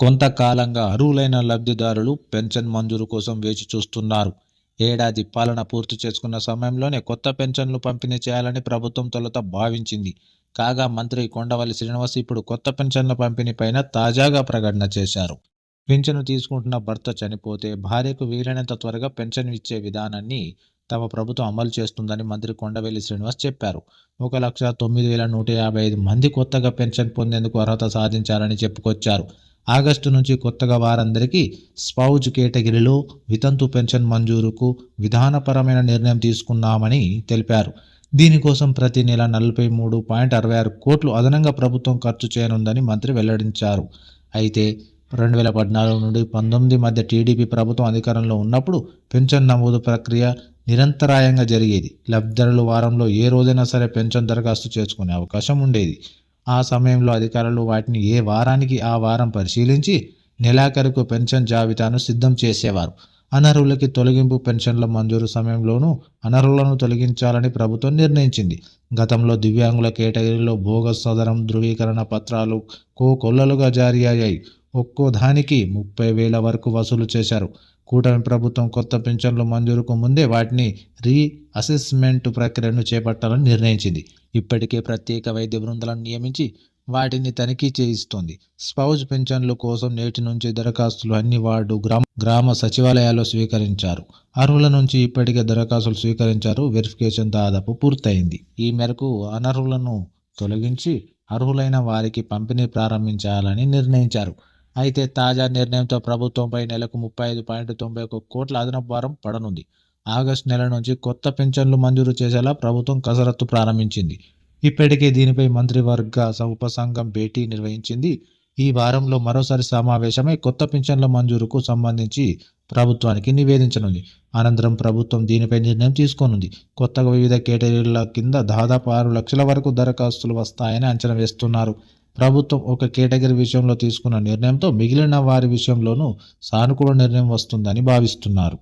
కొంతకాలంగా అర్హులైన లబ్ధిదారులు పెన్షన్ మంజూరు కోసం వేచి చూస్తున్నారు. ఏడాది పాలన పూర్తి చేసుకున్న సమయంలోనే కొత్త పెన్షన్లు పంపిణీ చేయాలని ప్రభుత్వం తొలుత భావించింది. కాగా మంత్రి కొండవల్లి శ్రీనివాస్ ఇప్పుడు కొత్త పెన్షన్ల పంపిణీపైన తాజాగా ప్రకటన చేశారు. పింఛను తీసుకుంటున్న భర్త చనిపోతే భార్యకు వీలైనంత త్వరగా పెన్షన్ ఇచ్చే విధానాన్ని తమ ప్రభుత్వం అమలు చేస్తుందని మంత్రి కొండవెల్లి శ్రీనివాస్ చెప్పారు. ఒక లక్ష తొమ్మిది వేల నూట యాభై ఐదు మంది కొత్తగా పెన్షన్ పొందేందుకు అర్హత సాధించారని చెప్పుకొచ్చారు. ఆగస్టు నుంచి కొత్తగా వారందరికీ స్పౌజ్ కేటగిరీలో వితంతు పెన్షన్ మంజూరుకు విధానపరమైన నిర్ణయం తీసుకున్నామని తెలిపారు. దీనికోసం ప్రతి నెల నలభై మూడు పాయింట్ అరవై ఆరు కోట్లు అదనంగా ప్రభుత్వం ఖర్చు చేయనుందని మంత్రి వెల్లడించారు. అయితే రెండు వేల పద్నాలుగు నుండి పంతొమ్మిది మధ్య టీడీపీ ప్రభుత్వం అధికారంలో ఉన్నప్పుడు పెన్షన్ నమోదు ప్రక్రియ నిరంతరాయంగా జరిగేది. లబ్ధిదారులు వారంలో ఏ రోజైనా సరే పెన్షన్ దరఖాస్తు చేసుకునే అవకాశం ఉండేది. ఆ సమయంలో అధికారులు వాటిని ఏ వారానికి ఆ వారం పరిశీలించి నెలాఖరుకు పెన్షన్ జాబితాను సిద్ధం చేసేవారు. అనర్హులకి తొలగింపు పెన్షన్ల మంజూరు సమయంలోనూ అనర్హులను తొలగించాలని ప్రభుత్వం నిర్ణయించింది. గతంలో దివ్యాంగుల కేటగిరీలో బోగస్ సదరం ధృవీకరణ పత్రాలు కో కొల్లలుగా జారీ అయ్యాయి. ఒక్కో దానికి ముప్పై వేల వరకు వసూలు చేశారు. కూటమి ప్రభుత్వం కొత్త పెన్షన్లు మంజూరుకు ముందే వాటిని రీ అసెస్మెంట్ ప్రక్రియను చేపట్టాలని నిర్ణయించింది. ఇప్పటికే ప్రత్యేక వైద్య బృందాలను నియమించి వాటిని తనిఖీ చేయిస్తోంది. స్పౌజ్ పెన్షన్ల కోసం నేటి నుంచి దరఖాస్తులు అన్ని వార్డు గ్రామ గ్రామ సచివాలయాల్లో స్వీకరించారు. అర్హుల నుంచి ఇప్పటికే దరఖాస్తులు స్వీకరించారు. వెరిఫికేషన్ దాదాపు పూర్తయింది. ఈ మేరకు అనర్హులను తొలగించి అర్హులైన వారికి పంపిణీ ప్రారంభించాలని నిర్ణయించారు. అయితే తాజా నిర్ణయంతో ప్రభుత్వంపై నెలకు ముప్పై ఐదు పాయింట్ తొంభై ఒక కోట్ల అదనపు భారం పడనుంది. ఆగస్టు నెల నుంచి కొత్త పెన్షన్లు మంజూరు చేసేలా ప్రభుత్వం కసరత్తు ప్రారంభించింది. ఇప్పటికే దీనిపై మంత్రివర్గ ఉపసంఘం భేటీ నిర్వహించింది. ఈ వారంలో మరోసారి సమావేశమై కొత్త పెన్షన్ల మంజూరుకు సంబంధించి ప్రభుత్వానికి నివేదించనుంది. అనంతరం ప్రభుత్వం దీనిపై నిర్ణయం తీసుకోనుంది. కొత్తగా వివిధ కేటగిరీల కింద దాదాపు ఆరు లక్షల వరకు దరఖాస్తులు వస్తాయని అంచనా వేస్తున్నారు. ప్రభుత్వం ఒక కేటగిరీ విషయంలో తీసుకున్న నిర్ణయంతో మిగిలిన వారి విషయంలోనూ సానుకూల నిర్ణయం వస్తుందని భావిస్తున్నారు.